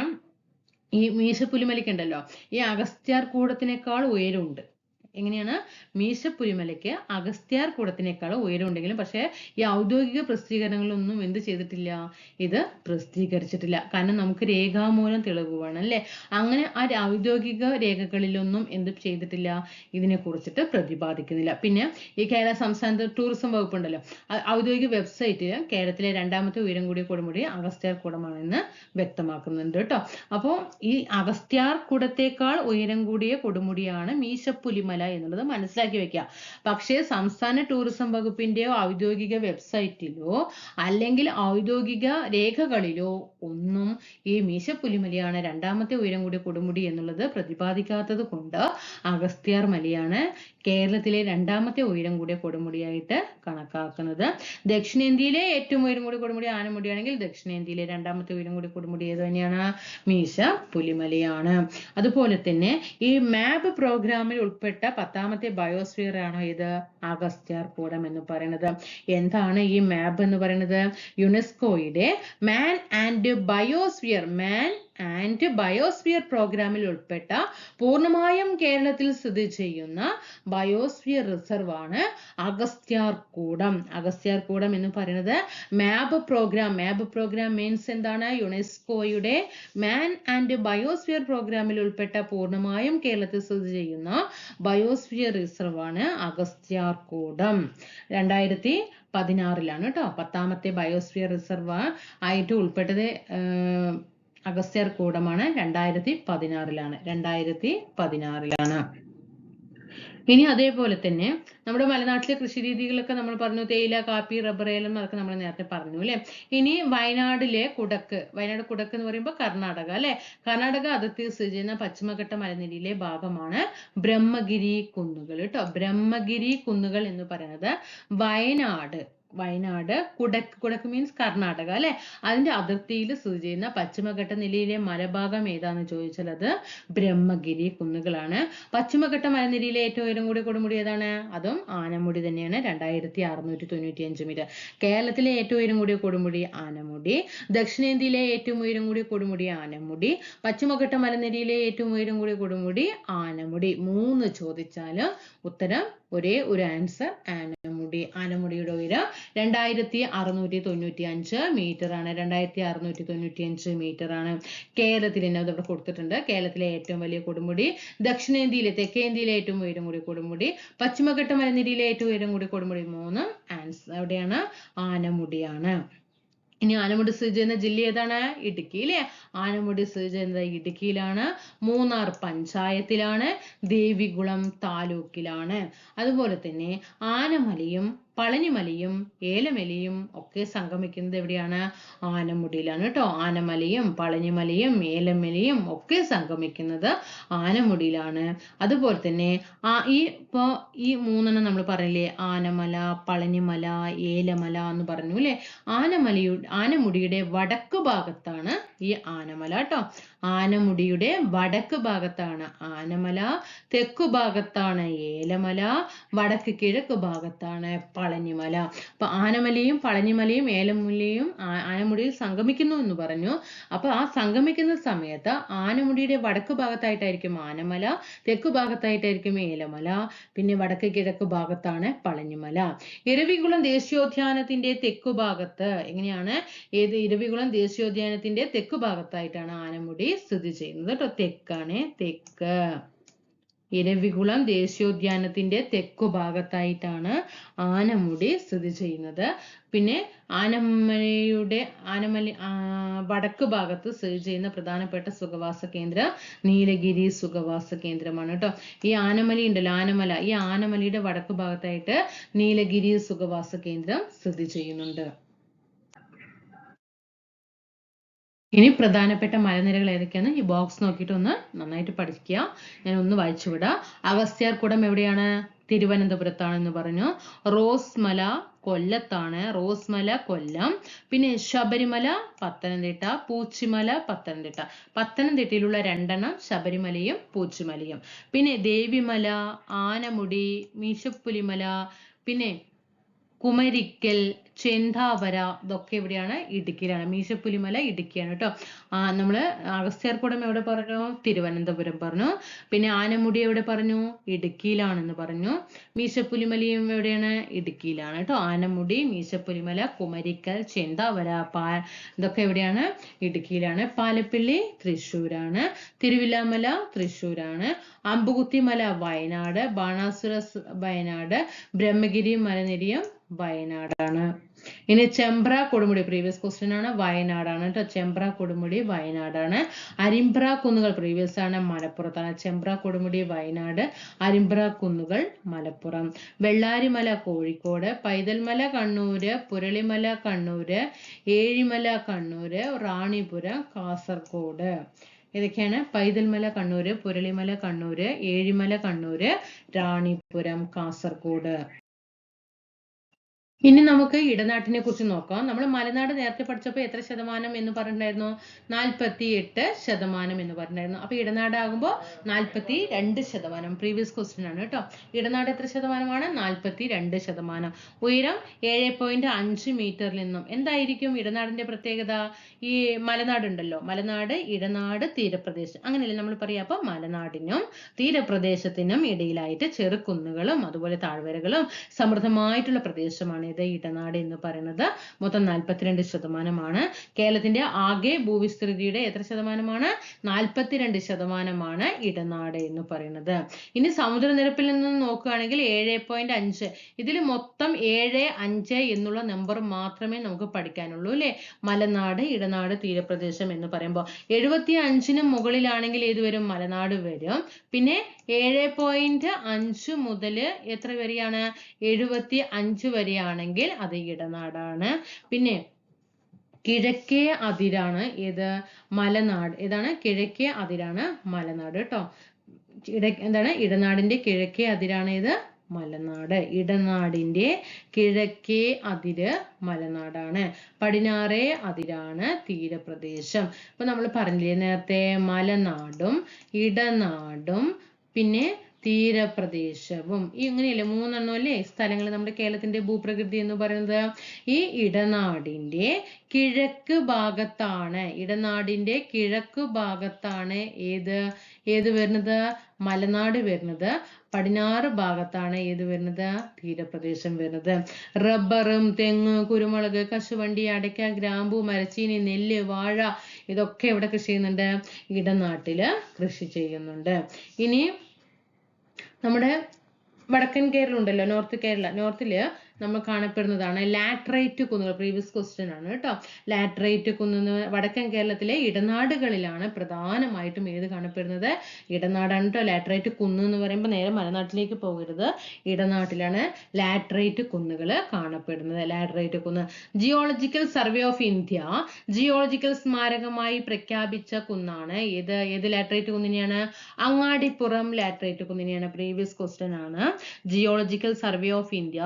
ഈ മീശപ്പുലിമലയ്ക്ക് ഉണ്ടല്ലോ ഈ അഗസ്ത്യാർ കൂടത്തിനേക്കാൾ ഉയരമുണ്ട്. എങ്ങനെയാണ്? മീശപ്പുലിമലയ്ക്ക് അഗസ്ത്യാർ കൂടത്തിനേക്കാൾ ഉയരമുണ്ടെങ്കിലും പക്ഷേ ഈ ഔദ്യോഗിക പ്രസിദ്ധീകരണങ്ങളൊന്നും എന്ത് ചെയ്തിട്ടില്ല? ഇത് പ്രസിദ്ധീകരിച്ചിട്ടില്ല. കാരണം നമുക്ക് രേഖാമൂലം തെളിവ് വേണം അല്ലേ? അങ്ങനെ ആ ഔദ്യോഗിക രേഖകളിലൊന്നും എന്ത് ചെയ്തിട്ടില്ല? ഇതിനെ കുറിച്ചിട്ട് പ്രതിപാദിക്കുന്നില്ല. പിന്നെ ഈ കേരള സംസ്ഥാനത്ത് ടൂറിസം വകുപ്പുണ്ടല്ലോ. ഔദ്യോഗിക വെബ്സൈറ്റ് കേരളത്തിലെ രണ്ടാമത്തെ ഉയരം കൂടിയ കൊടുമുടി അഗസ്ത്യാർ കൂടമാണെന്ന് വ്യക്തമാക്കുന്നുണ്ട് കേട്ടോ. അപ്പോൾ ഈ അഗസ്ത്യാർ കൂടത്തേക്കാൾ ഉയരം കൂടിയ കൊടുമുടിയാണ് മീശപ്പുലിമല എന്നുള്ളത് മനസ്സിലാക്കി വെക്കുക പക്ഷേ സംസ്ഥാന ടൂറിസം വകുപ്പിന്റെയോ ഔദ്യോഗിക വെബ്സൈറ്റിലോ അല്ലെങ്കിൽ ഔദ്യോഗിക രേഖകളിലോ ഒന്നും ഈ മീശപ്പുലിമലയാണ് രണ്ടാമത്തെ ഉയരം കൂടിയ കൊടുമുടി എന്നുള്ളത് പ്രതിപാദിക്കാത്തത് കൊണ്ട് അഗസ്ത്യാർ മലയാണ് കേരളത്തിലെ രണ്ടാമത്തെ ഉയരം കൂടിയ കൊടുമുടിയായിട്ട് കണക്കാക്കുന്നത്. ദക്ഷിണേന്ത്യയിലെ ഏറ്റവും ഉയരം കൂടിയ കൊടുമുടി ആനമുടിയാണെങ്കിൽ ദക്ഷിണേന്ത്യയിലെ രണ്ടാമത്തെ ഉയരം കൂടിയ കൊടുമുടി ഏത് തന്നെയാണ്? മീശ പുലിമലയാണ്. അതുപോലെ തന്നെ ഈ മാപ്പ് പ്രോഗ്രാമിൽ ഉൾപ്പെട്ട പത്താമത്തെ ബയോസ്ഫിയർ ആണോ ഇത്? അഗസ്ത്യാർ കൂടം എന്ന് പറയുന്നത്. എന്താണ് ഈ മാപ്പ് എന്ന് പറയുന്നത്? യുനെസ്കോയുടെ man and biosphere man and biosphere പ്രോഗ്രാമിൽ ഉൾപ്പെട്ട പൂർണമായും കേരളത്തിൽ സ്ഥിതി ചെയ്യുന്ന ബയോസ്ഫിയർ റിസർവ് ആണ് അഗസ്ത്യാർകൂടം അഗസ്ത്യാർകൂടം എന്ന് പറയുന്നത് MAB programme MAB programme means എന്താണ്? യുനെസ്കോയുടെ മാൻ ആൻഡ് ബയോസ്ഫിയർ പ്രോഗ്രാമിൽ ഉൾപ്പെട്ട പൂർണമായും കേരളത്തിൽ സ്ഥിതി ചെയ്യുന്ന ബയോസ്ഫിയർ റിസർവ് ആണ് അഗസ്ത്യാർകൂടം രണ്ടായിരത്തി പതിനാറിലാണ് കേട്ടോ പത്താമത്തെ ബയോസ്ഫിയർ റിസർവ് ആയിട്ട് ഉൾപ്പെട്ടത് അഗസ്ത്യർ കൂടമാണ് രണ്ടായിരത്തി പതിനാറിലാണ് രണ്ടായിരത്തി പതിനാറിലാണ് ഇനി അതേപോലെ തന്നെ നമ്മുടെ മലനാട്ടിലെ കൃഷി രീതികളൊക്കെ നമ്മൾ പറഞ്ഞു തേയില കാപ്പി റബ്ബർ ഏലം അതൊക്കെ നമ്മൾ നേരത്തെ പറഞ്ഞു അല്ലെ? ഇനി വയനാടിലെ കുടക്ക് വയനാട് കുടക്ക് എന്ന് പറയുമ്പോൾ കർണാടക അല്ലെ? കർണാടക അതിർത്തി സ്ഥിതി ചെയ്യുന്ന പശ്ചിമഘട്ട മലനിരയിലെ ഭാഗമാണ് ബ്രഹ്മഗിരി കുന്നുകൾ കേട്ടോ. ബ്രഹ്മഗിരി കുന്നുകൾ എന്ന് പറയുന്നത് വയനാട് വയനാട് കുടക് കുടക്ക് മീൻസ് കർണാടക അല്ലെ? അതിന്റെ അതിർത്തിയിൽ സ്ഥിതി ചെയ്യുന്ന പശ്ചിമഘട്ട നിലയിലെ മലഭാഗം ഏതാന്ന് ചോദിച്ചാൽ അത് ബ്രഹ്മഗിരി കുന്നുകളാണ്. പശ്ചിമഘട്ട മലനിരയിലെ ഏറ്റവും ഉയരം കൂടിയ കൊടുമുടി ഏതാണ്? അതും ആനമുടി തന്നെയാണ് രണ്ടായിരത്തി അറുന്നൂറ്റി തൊണ്ണൂറ്റി അഞ്ച് മീറ്റർ കേരളത്തിലെ ഏറ്റവും ഉയരം കൂടിയ കൊടുമുടി ആനമുടി ദക്ഷിണേന്ത്യയിലെ ഏറ്റവും ഉയരം കൂടിയ കൊടുമുടി ആനമുടി പശ്ചിമഘട്ട മലനിരയിലെ ഏറ്റവും ഉയരം കൂടിയ കൊടുമുടി ആനമുടി. മൂന്ന് ചോദിച്ചാലും ഉത്തരം ഒരേ ഒരു ആൻസർ ആനമുടി ആനമുടിയുടെ ഉയരം രണ്ടായിരത്തി അറുന്നൂറ്റി തൊണ്ണൂറ്റി അഞ്ച് മീറ്റർ ആണ്. രണ്ടായിരത്തി അറുന്നൂറ്റി തൊണ്ണൂറ്റി അഞ്ച് മീറ്റർ ആണ്. കേരളത്തിൽ തന്നെ അത് ഇവിടെ കൊടുത്തിട്ടുണ്ട്. കേരളത്തിലെ ഏറ്റവും വലിയ കൊടുമുടി ദക്ഷിണേന്ത്യയിലെ തെക്കേന്ത്യയിലെ ഏറ്റവും ഉയരം കൂടിയ കൊടുമുടി പശ്ചിമഘട്ട മലനിരയിലെ ഏറ്റവും ഉയരം കൂടിയ കൊടുമുടി മൂന്ന് ആൻസർ അവിടെയാണ്. ആനമുടിയാണ്. ഇനി ആനമുടി സ്ഥിതി ചെയ്യുന്ന ജില്ല ഏതാണ്? ഇടുക്കി അല്ലേ ആനമുടി സ്ഥിതി ചെയ്യുന്നത് ഇടുക്കിയിലാണ് മൂന്നാർ പഞ്ചായത്തിലാണ് ദേവികുളം താലൂക്കിലാണ്. അതുപോലെ തന്നെ ആനമലയും പളനിമലയും ഏലമലയും ഒക്കെ സംഗമിക്കുന്നത് എവിടെയാണ്? ആനമുടിയിലാണ് കേട്ടോ. ആനമലയും പളനിമലയും ഏലമലയും ഒക്കെ സംഗമിക്കുന്നത് ആനമുടിയിലാണ്. അതുപോലെ തന്നെ ആ ഈ ഇപ്പോ ഈ മൂന്നെണ്ണം നമ്മൾ പറഞ്ഞില്ലേ ആനമല പളനിമല ഏലമല എന്ന് പറഞ്ഞു അല്ലേ? ആനമലയുടെ ആനമുടിയുടെ വടക്ക് ഭാഗത്താണ് ഈ ആനമല കേട്ടോ ആനമുടിയുടെ വടക്ക് ഭാഗത്താണ് ആനമല തെക്കു ഭാഗത്താണ് ഏലമല വടക്ക് കിഴക്ക് ഭാഗത്താണ് പളനിമല. അപ്പൊ ആനമലയും പളനിമലയും ഏലമലയും ആനമുടിയിൽ സംഗമിക്കുന്നു എന്ന് പറഞ്ഞു. അപ്പൊ ആ സംഗമിക്കുന്ന സമയത്ത് ആനമുടിയുടെ വടക്ക് ഭാഗത്തായിട്ടായിരിക്കും ആനമല തെക്കു ഭാഗത്തായിട്ടായിരിക്കും ഏലമല പിന്നെ വടക്ക് കിഴക്ക് ഭാഗത്താണ് പളനിമല. ഇരവികുളം ദേശീയോദ്യാനത്തിന്റെ തെക്കു ഭാഗത്ത് എങ്ങനെയാണ്? ഏത് ഇരവികുളം ദേശീയോദ്യാനത്തിന്റെ തെക്കു ഭാഗത്തായിട്ടാണ് ആനമുടി സ്ഥിതി ചെയ്യുന്നത്. കേട്ടോ തെക്കാണ്. തെക്ക്. ഇരവികുളം ദേശീയോദ്യാനത്തിന്റെ തെക്കു ഭാഗത്തായിട്ടാണ് ആനമുടി സ്ഥിതി ചെയ്യുന്നത്. പിന്നെ ആനമലയുടെ ആനമല വടക്ക് ഭാഗത്ത് സ്ഥിതി ചെയ്യുന്ന പ്രധാനപ്പെട്ട സുഖവാസ കേന്ദ്രം നീലഗിരി സുഖവാസ കേന്ദ്രമാണ് കേട്ടോ. ഈ ആനമല ഉണ്ടല്ലോ ആനമല. ഈ ആനമലയുടെ വടക്ക് ഭാഗത്തായിട്ട് നീലഗിരി സുഖവാസ കേന്ദ്രം സ്ഥിതി ചെയ്യുന്നുണ്ട്. ഇനി പ്രധാനപ്പെട്ട മലനിരകൾ ഏതൊക്കെയാണ്? ഈ ബോക്സ് നോക്കിയിട്ട് ഒന്ന് നന്നായിട്ട് പഠിക്കുക. ഞാൻ ഒന്ന് വായിച്ചു വിടാം. അഗസ്ത്യാർകുടം എവിടെയാണ്? തിരുവനന്തപുരത്താണെന്ന് പറഞ്ഞു. റോസ് മല കൊല്ലത്താണ്. റോസ് മല കൊല്ലം. പിന്നെ ശബരിമല പത്തനംതിട്ട പൂച്ചിമല പത്തനംതിട്ട. പത്തനംതിട്ടയിലുള്ള രണ്ടെണ്ണം ശബരിമലയും പൂച്ചിമലയും. പിന്നെ ദേവിമല ആനമുടി മീശപ്പുലിമല പിന്നെ കുമരിക്കൽ ചെന്താവര ഇതൊക്കെ എവിടെയാണ് ഇടുക്കിയിലാണ്. മീശപ്പുലിമല ഇടുക്കിയാണ് കേട്ടോ. ആ നമ്മൾ അഗസ്ത്യാർകൂടം എവിടെ പറഞ്ഞു? തിരുവനന്തപുരം പറഞ്ഞു. പിന്നെ ആനമുടി എവിടെ പറഞ്ഞു? ഇടുക്കിയിലാണെന്ന് പറഞ്ഞു. മീശപ്പുലിമലയും എവിടെയാണ്? ഇടുക്കിയിലാണ് കേട്ടോ. ആനമുടി മീശപ്പുലിമല കുമരിക്കൽ ചെന്താവര പാ ഇതൊക്കെ എവിടെയാണ്? ഇടുക്കിയിലാണ്. പാലപ്പിള്ളി തൃശ്ശൂരാണ്. തിരുവില്ലാമല തൃശ്ശൂരാണ്. അമ്പുകുത്തിമല വയനാട് ബാണാസുര വയനാട് ബ്രഹ്മഗിരി മലനിരയും വയനാടാണ്. ഇനി ചെമ്പ്ര കൊടുമുടി പ്രീവിയസ് ക്വസ്റ്റ്യൻ ആണ്. വയനാടാണ് കേട്ടോ ചെമ്പ്ര കൊടുമുടി വയനാടാണ്. അരിമ്പ്ര കുന്നുകൾ പ്രീവിയസ് ആണ് മലപ്പുറത്താണ്. ചെമ്പ്ര കൊടുമുടി വയനാട്. അരിമ്പ്ര കുന്നുകൾ മലപ്പുറം. വെള്ളാരിമല കോഴിക്കോട്. പൈതൽമല കണ്ണൂര്. പുരളിമല കണ്ണൂര്. ഏഴിമല കണ്ണൂര്. റാണിപുരം കാസർഗോഡ് ഇതൊക്കെയാണ് പൈതൽമല കണ്ണൂര്. പുരളിമല കണ്ണൂര്. ഏഴിമല കണ്ണൂര്. റാണിപുരം കാസർഗോഡ് ഇനി നമുക്ക് ഇടനാട്ടിനെ കുറിച്ച് നോക്കാം. നമ്മൾ മലനാട് നേരത്തെ പഠിച്ചപ്പോൾ എത്ര ശതമാനം എന്ന് പറഞ്ഞിട്ടുണ്ടായിരുന്നു? നാൽപ്പത്തി എട്ട് ശതമാനം എന്ന് പറഞ്ഞിട്ടുണ്ടായിരുന്നു. അപ്പൊ ഇടനാടാകുമ്പോൾ നാൽപ്പത്തി രണ്ട് ശതമാനം. പ്രീവിയസ് ക്വസ്റ്റ്യൻ ആണ് കേട്ടോ. ഇടനാട് എത്ര ശതമാനമാണ്? നാൽപ്പത്തി രണ്ട് ശതമാനം. ഉയരം ഏഴ് പോയിന്റ് അഞ്ച് മീറ്ററിൽ നിന്നും. എന്തായിരിക്കും ഇടനാടിന്റെ പ്രത്യേകത? ഈ മലനാട് ഉണ്ടല്ലോ മലനാട് ഇടനാട് തീരപ്രദേശം. അങ്ങനെയല്ലേ നമ്മൾ പറയാം? അപ്പൊ മലനാടിനും തീരപ്രദേശത്തിനും ഇടയിലായിട്ട് ചെറുകുന്നുകളും അതുപോലെ താഴ്വരകളും സമൃദ്ധമായിട്ടുള്ള പ്രദേശമാണ് ഇത് ഇടനാട് എന്ന് പറയുന്നത് മൊത്തം നാൽപ്പത്തിരണ്ട് ശതമാനമാണ്. കേരളത്തിന്റെ ആകെ ഭൂവിസ്തൃതിയുടെ എത്ര ശതമാനമാണ്? നാൽപ്പത്തിരണ്ട് ശതമാനമാണ് ഇടനാട് എന്ന് പറയുന്നത്. ഇനി സമുദ്രനിരപ്പിൽ നിന്ന് നോക്കുകയാണെങ്കിൽ ഏഴ് പോയിന്റ് അഞ്ച്. ഇതിൽ മൊത്തം ഏഴ് അഞ്ച് എന്നുള്ള നമ്പർ മാത്രമേ നമുക്ക് പഠിക്കാനുള്ളൂ അല്ലെ? മലനാട് ഇടനാട് തീരപ്രദേശം എന്ന് പറയുമ്പോൾ എഴുപത്തി അഞ്ചിന് മുകളിലാണെങ്കിൽ ഏത് വരും മലനാട് വരും. പിന്നെ ഏഴ് പോയിന്റ് അഞ്ച് മുതൽ എത്ര വരെയാണ്? എഴുപത്തി അഞ്ച് വരെയാണെങ്കിൽ അത് ഇടനാടാണ്. പിന്നെ കിഴക്കേ അതിരാണ്. ഏത്? മലനാട്. ഏതാണ്? കിഴക്കേ അതിരാണ് മലനാട് കേട്ടോ ഇട എന്താണ്? ഇടനാടിന്റെ കിഴക്കേ അതിരാണ് ഏത്? മലനാട്. ഇടനാടിന്റെ കിഴക്കേ അതിര് മലനാടാണ്. പടിഞ്ഞാറേ അതിരാണ് തീരപ്രദേശം. അപ്പൊ നമ്മൾ പറഞ്ഞില്ലേ നേരത്തെ മലനാടും ഇടനാടും പിന്നെ തീരപ്രദേശവും. ഇങ്ങനെയല്ലേ മൂന്നെണ്ണം അല്ലേ? സ്ഥലങ്ങൾ നമ്മുടെ കേരളത്തിന്റെ ഭൂപ്രകൃതി എന്ന് പറയുന്നത് ഈ ഇടനാടിന്റെ കിഴക്ക് ഭാഗത്താണ്. ഇടനാടിന്റെ കിഴക്ക് ഭാഗത്താണ് ഏത്? ഏത് വരുന്നത്? മലനാട് വരുന്നത്. പടിഞ്ഞാറ് ഭാഗത്താണ് ഏത് വരുന്നത്? തീരപ്രദേശം വരുന്നത്. റബ്ബറും തെങ്ങ് കുരുമുളക് കശുവണ്ടി അടയ്ക്ക ഗ്രാമ്പു മരച്ചീനി നെല്ല് വാഴ ഇതൊക്കെ ഇവിടെ കൃഷി ചെയ്യുന്നുണ്ട്? ഇടനാട്ടിൽ കൃഷി ചെയ്യുന്നുണ്ട്. ഇനി നമ്മുടെ വടക്കൻ കേരളം ഉണ്ടല്ലോ നോർത്ത് കേരള നോർത്തിൽ നമ്മൾ കാണപ്പെടുന്നതാണ്. ലാറ്ററൈറ്റ് കുന്നുകൾ പ്രീവിയസ് ക്വസ്റ്റ്യൻ ആണ് കേട്ടോ. ലാറ്ററൈറ്റ് കുന്ന് വടക്കൻ കേരളത്തിലെ ഇടനാടുകളിലാണ് പ്രധാനമായിട്ടും ഏത് കാണപ്പെടുന്നത്? ഇടനാടാണ് കേട്ടോ. ലാറ്ററൈറ്റ് കുന്ന് എന്ന് പറയുമ്പോൾ നേരെ മലനാട്ടിലേക്ക് പോകരുത്. ഇടനാട്ടിലാണ് ലാറ്ററൈറ്റ് കുന്നുകൾ കാണപ്പെടുന്നത്. ലാറ്ററൈറ്റ് കുന്ന്. Geological survey of India geological സ്മാരകമായി പ്രഖ്യാപിച്ച കുന്നാണ് ഏത് ഏത് ലാറ്ററൈറ്റ് കുന്നിനെയാണ്? അങ്ങാടിപ്പുറം ലാറ്ററൈറ്റ് കുന്നിനെയാണ്. പ്രീവിയസ് ക്വസ്റ്റ്യൻ ആണ്. Geological survey of India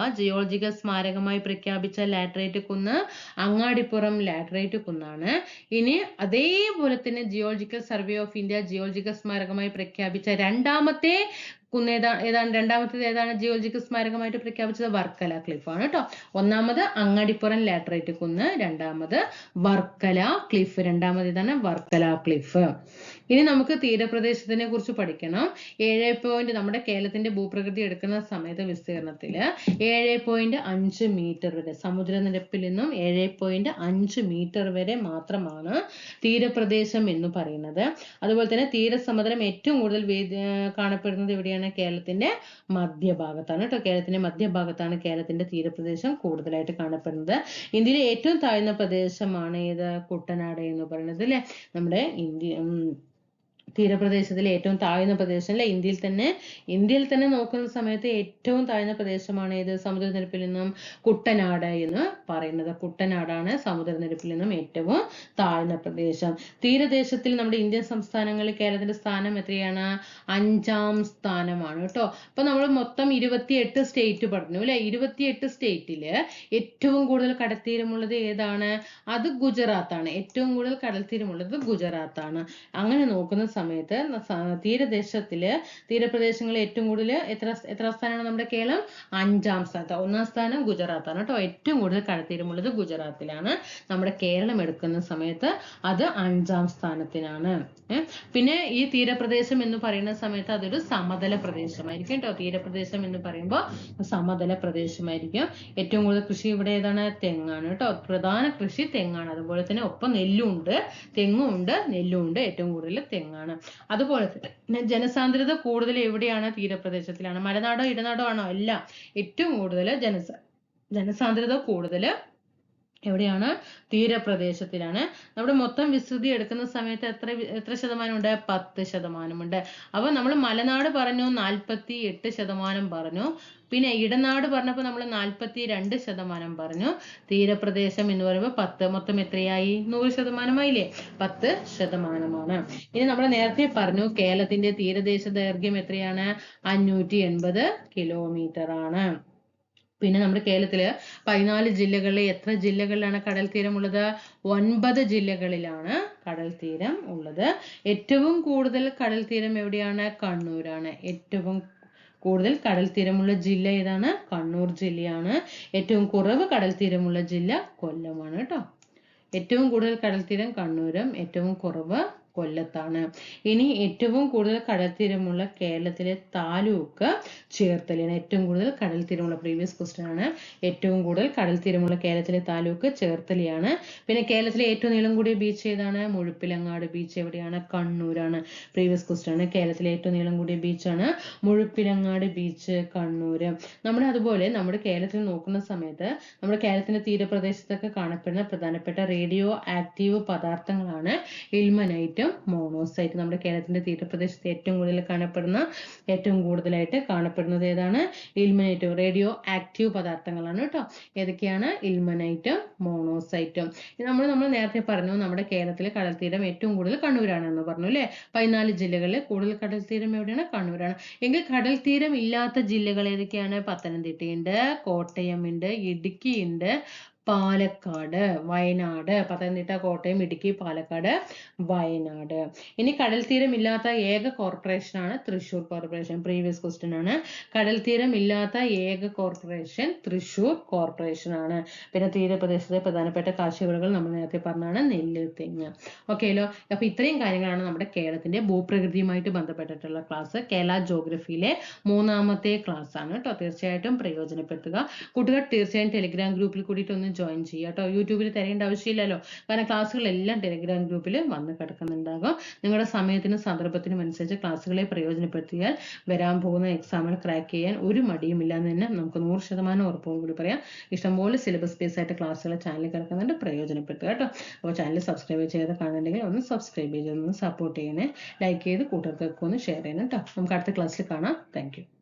geological സ്മാരകമായി പ്രഖ്യാപിച്ച ലാറ്ററൈറ്റ് കുന്ന് അങ്ങാടിപ്പുറം ലാറ്ററൈറ്റ് കുന്നാണ്. ഇനി അതേപോലെ തന്നെ Geological Survey of India geological സ്മാരകമായി പ്രഖ്യാപിച്ച രണ്ടാമത്തെ കുന്ന് ഏതാ ഏതാണ് രണ്ടാമത്തേത് ഏതാണ് ജിയോളജിക്കൽ സ്മാരകമായിട്ട് പ്രഖ്യാപിച്ചത്? വർക്കല ക്ലിഫ് ആണ് കേട്ടോ ഒന്നാമത് അങ്ങാടിപ്പുറം ലാറ്ററൈറ്റ് കുന്ന് രണ്ടാമത് വർക്കല ക്ലിഫ് രണ്ടാമത് ഇതാണ് വർക്കല ക്ലിഫ് ഇനി നമുക്ക് തീരപ്രദേശത്തിനെ കുറിച്ച് പഠിക്കണം. ഏഴ് പോയിന്റ് നമ്മുടെ കേരളത്തിന്റെ ഭൂപ്രകൃതി എടുക്കുന്ന സമയത്ത് വിസ്തീർണത്തിൽ ഏഴ് പോയിന്റ് അഞ്ച് മീറ്റർ വരെ സമുദ്രനിരപ്പിൽ നിന്നും ഏഴ് പോയിന്റ് അഞ്ച് മീറ്റർ വരെ മാത്രമാണ് തീരപ്രദേശം എന്ന് പറയുന്നത്. അതുപോലെ തന്നെ തീരസമുദ്രം ഏറ്റവും കൂടുതൽ കാണപ്പെടുന്നത് എവിടെയാണ്? കേരളത്തിന്റെ മധ്യഭാഗത്താണ് കേട്ടോ. കേരളത്തിന്റെ മധ്യഭാഗത്താണ് കേരളത്തിന്റെ തീരപ്രദേശം കൂടുതലായിട്ട് കാണപ്പെടുന്നത്. ഇന്ത്യയിലെ ഏറ്റവും താഴ്ന്ന പ്രദേശമാണ് ഏത്? കുട്ടനാട് എന്ന് പറയുന്നത് അല്ലെ? നമ്മുടെ ഇന്ത്യ ഉം, തീരപ്രദേശത്തിലെ ഏറ്റവും താഴ്ന്ന പ്രദേശം അല്ലെ ഇന്ത്യയിൽ തന്നെ. ഇന്ത്യയിൽ തന്നെ നോക്കുന്ന സമയത്ത് ഏറ്റവും താഴ്ന്ന പ്രദേശമാണ് ഏത്? സമുദ്രനിരപ്പിൽ നിന്നും കുട്ടനാട് എന്ന് പറയുന്നത്. കുട്ടനാടാണ് സമുദ്രനിരപ്പിൽ നിന്നും ഏറ്റവും താഴ്ന്ന പ്രദേശം. തീരദേശത്തിൽ നമ്മുടെ ഇന്ത്യൻ സംസ്ഥാനങ്ങളിൽ കേരളത്തിന്റെ സ്ഥാനം എത്രയാണ്? അഞ്ചാം സ്ഥാനമാണ് കേട്ടോ. അപ്പൊ നമ്മൾ മൊത്തം ഇരുപത്തിയെട്ട് സ്റ്റേറ്റ് പറഞ്ഞു അല്ലെ? ഇരുപത്തിയെട്ട് സ്റ്റേറ്റിൽ ഏറ്റവും കൂടുതൽ കടൽത്തീരമുള്ളത് ഏതാണ്? അത് ഗുജറാത്താണ്. ഏറ്റവും കൂടുതൽ കടൽത്തീരമുള്ളത് ഗുജറാത്താണ്. അങ്ങനെ നോക്കുന്ന സമയത്ത് തീരദേശത്തിൽ തീരപ്രദേശങ്ങളിൽ ഏറ്റവും കൂടുതൽ എത്ര എത്ര സ്ഥാനമാണ് നമ്മുടെ കേരളം? അഞ്ചാം സ്ഥാനത്ത്. ഒന്നാം സ്ഥാനം ഗുജറാത്താണ് കേട്ടോ. ഏറ്റവും കൂടുതൽ കടത്തീരമുള്ളത് ഗുജറാത്തിലാണ്. നമ്മുടെ കേരളം എടുക്കുന്ന സമയത്ത് അത് അഞ്ചാം സ്ഥാനത്തിനാണ്? പിന്നെ ഈ തീരപ്രദേശം എന്ന് പറയുന്ന സമയത്ത് അതൊരു സമതല പ്രദേശമായിരിക്കും കേട്ടോ. തീരപ്രദേശം എന്ന് പറയുമ്പോൾ സമതല പ്രദേശമായിരിക്കും. ഏറ്റവും കൂടുതൽ കൃഷി ഇവിടെ ഏതാണ്? തെങ്ങാണ് കേട്ടോ. പ്രധാന കൃഷി തെങ്ങാണ്. അതുപോലെ തന്നെ ഒപ്പം നെല്ലും ഉണ്ട് തെങ്ങും ഉണ്ട് നെല്ലും ഉണ്ട് ഏറ്റവും കൂടുതൽ തെങ്ങാണ്. അതുപോലെ തന്നെ ജനസാന്ദ്രത കൂടുതൽ എവിടെയാണ്? തീരപ്രദേശത്തിലാണ്. മലനാടോ ഇടനാടോ ആണോ? അല്ല ഏറ്റവും കൂടുതൽ ജനസ ജനസാന്ദ്രത കൂടുതൽ എവിടെയാണ്? തീരപ്രദേശത്തിലാണ്. നമ്മുടെ മൊത്തം വിസ്തൃതി എടുക്കുന്ന സമയത്ത് എത്ര എത്ര ശതമാനമുണ്ട്? പത്ത് ശതമാനമുണ്ട്. അപ്പോൾ നമ്മൾ മലനാട് പറഞ്ഞു നാൽപ്പത്തി എട്ട് ശതമാനം പറഞ്ഞു. പിന്നെ ഇടനാട് പറഞ്ഞപ്പോൾ നമ്മൾ നാൽപ്പത്തി രണ്ട് ശതമാനം പറഞ്ഞു. തീരപ്രദേശം എന്ന് പറയുമ്പോൾ പത്ത് മൊത്തം എത്രയായി? നൂറ് ശതമാനമായില്ലേ? പത്ത് ശതമാനമാണ്. ഇനി നമ്മൾ നേരത്തെ പറഞ്ഞു കേരളത്തിന്റെ തീരദേശ ദൈർഘ്യം എത്രയാണ്? അഞ്ഞൂറ്റി എൺപത് കിലോമീറ്റർ ആണ് പിന്നെ നമ്മുടെ കേരളത്തിൽ പതിനാല് ജില്ലകളിൽ എത്ര ജില്ലകളിലാണ് കടൽ തീരം ഉള്ളത്? ഒൻപത് ജില്ലകളിലാണ് കടൽ തീരം ഉള്ളത്. ഏറ്റവും കൂടുതൽ കടൽ തീരം എവിടെയാണ്? കണ്ണൂരാണ്. ഏറ്റവും കൂടുതൽ കടൽ തീരമുള്ള ജില്ല ഏതാണ്? കണ്ണൂർ ജില്ലയാണ്. ഏറ്റവും കുറവ് കടൽ തീരമുള്ള ജില്ല കൊല്ലമാണ് കേട്ടോ. ഏറ്റവും കൂടുതൽ കടൽ തീരം കണ്ണൂരും ഏറ്റവും കുറവ് കൊല്ലത്താണ്. ഇനി ഏറ്റവും കൂടുതൽ കടൽ തീരമുള്ള കേരളത്തിലെ താലൂക്ക് ചേർത്തലയാണ് ഏറ്റവും കൂടുതൽ കടൽ തീരമുള്ള പ്രീവിയസ് ക്വസ്റ്റ്യൻ ആണ്. ഏറ്റവും കൂടുതൽ കടൽ തീരമുള്ള കേരളത്തിലെ താലൂക്ക് ചേർത്തലയാണ്. പിന്നെ കേരളത്തിലെ ഏറ്റവും നീളം കൂടിയ ബീച്ച് ഏതാണ്? മുഴുപ്പിലങ്ങാട് ബീച്ച് എവിടെയാണ്? കണ്ണൂരാണ്. പ്രീവിയസ് ക്വസ്റ്റ്യൻ ആണ്. കേരളത്തിലെ ഏറ്റവും നീളം കൂടിയ ബീച്ചാണ് മുഴുപ്പിലങ്ങാട് ബീച്ച് കണ്ണൂര്. നമ്മുടെ അതുപോലെ നമ്മുടെ കേരളത്തിൽ നോക്കുന്ന സമയത്ത് നമ്മുടെ കേരളത്തിന്റെ തീരപ്രദേശത്തൊക്കെ കാണപ്പെടുന്ന പ്രധാനപ്പെട്ട റേഡിയോ ആക്റ്റീവ് പദാർത്ഥങ്ങളാണ്. ഇൽമനൈറ്റും മോണോസൈറ്റ് നമ്മുടെ കേരളത്തിന്റെ തീരപ്രദേശത്ത് ഏറ്റവും കൂടുതൽ കാണപ്പെടുന്ന ഏറ്റവും കൂടുതലായിട്ട് കാണപ്പെടുന്നത് ഏതാണ്? ഇൽമനൈറ്റും റേഡിയോ ആക്റ്റീവ് പദാർത്ഥങ്ങളാണ് കേട്ടോ. ഏതൊക്കെയാണ്? ഇൽമനൈറ്റും മോണോസൈറ്റും നമ്മൾ നമ്മൾ നേരത്തെ പറഞ്ഞു നമ്മുടെ കേരളത്തിലെ കടൽ തീരം ഏറ്റവും കൂടുതൽ കണ്ണൂരാണെന്ന് പറഞ്ഞു അല്ലേ? പതിനാല് ജില്ലകളിൽ കൂടുതൽ കടൽ തീരം എവിടെയാണ്? കണ്ണൂരാണ്. എങ്കിൽ കടൽ തീരം ഇല്ലാത്ത ജില്ലകൾ ഏതൊക്കെയാണ്? പത്തനംതിട്ടയുണ്ട് കോട്ടയമുണ്ട് ഇടുക്കിയുണ്ട് പാലക്കാട് വയനാട് പത്തനംതിട്ട കോട്ടയം ഇടുക്കി പാലക്കാട് വയനാട്. ഇനി കടൽ തീരം ഇല്ലാത്ത ഏക കോർപ്പറേഷൻ ആണ് തൃശൂർ കോർപ്പറേഷൻ പ്രീവിയസ് ക്വസ്റ്റ്യൻ ആണ്. കടൽ തീരം ഇല്ലാത്ത ഏക കോർപ്പറേഷൻ തൃശൂർ കോർപ്പറേഷൻ ആണ്. പിന്നെ തീരപ്രദേശത്തെ പ്രധാനപ്പെട്ട കാർഷിക വിളകൾ നമ്മൾ നേരത്തെ പറഞ്ഞാണ് നെല്ല് തെങ്ങ് ഓക്കെയല്ലോ അപ്പൊ ഇത്രയും കാര്യങ്ങളാണ് നമ്മുടെ കേരളത്തിന്റെ ഭൂപ്രകൃതിയുമായിട്ട് ബന്ധപ്പെട്ടിട്ടുള്ള ക്ലാസ് കേരള ജോഗ്രഫിയിലെ മൂന്നാമത്തെ ക്ലാസ് ആണ് കേട്ടോ. തീർച്ചയായിട്ടും പ്രയോജനപ്പെടുത്തുക. കൂട്ടുകാർ തീർച്ചയായും ടെലിഗ്രാം ഗ്രൂപ്പിൽ കൂടിയിട്ട് ഒന്ന് ജോയിൻ ചെയ്യുക കേട്ടോ യൂട്യൂബിൽ തരേണ്ട ആവശ്യമില്ലല്ലോ. കാരണം ക്ലാസ്സുകളെല്ലാം ടെലിഗ്രാം ഗ്രൂപ്പിൽ വന്ന് കിടക്കുന്നുണ്ടാകും. നിങ്ങളുടെ സമയത്തിനും സന്ദർഭത്തിനും അനുസരിച്ച് ക്ലാസ്സുകളെ പ്രയോജനപ്പെടുത്തിയാൽ വരാൻ പോകുന്ന എക്സാമിൽ ക്രാക്ക് ചെയ്യാൻ ഒരു മടിയുമില്ല എന്ന് തന്നെ നമുക്ക് നൂറ് ശതമാനം ഉറപ്പോടു കൂടി പറയാം. ഇഷ്ടംപോലെ സിലബസ് ബേസ് ആയിട്ട് ക്ലാസ്സുകൾ ചാനലിൽ കിടക്കുന്നുണ്ട്. പ്രയോജനപ്പെടുത്തുക കേട്ടോ. അപ്പോൾ ചാനൽ സബ്സ്ക്രൈബ് ചെയ്ത് കാണുന്നുണ്ടെങ്കിൽ ഒന്ന് സബ്സ്ക്രൈബ് ചെയ്ത് ഒന്ന് സപ്പോർട്ട് ചെയ്യണേ. ലൈക്ക് ചെയ്ത് കൂട്ടുകാർക്കൊക്കെ ഒന്ന് ഷെയർ ചെയ്യണം കേട്ടോ. നമുക്ക് അടുത്ത ക്ലാസ്സിൽ കാണാം. താങ്ക്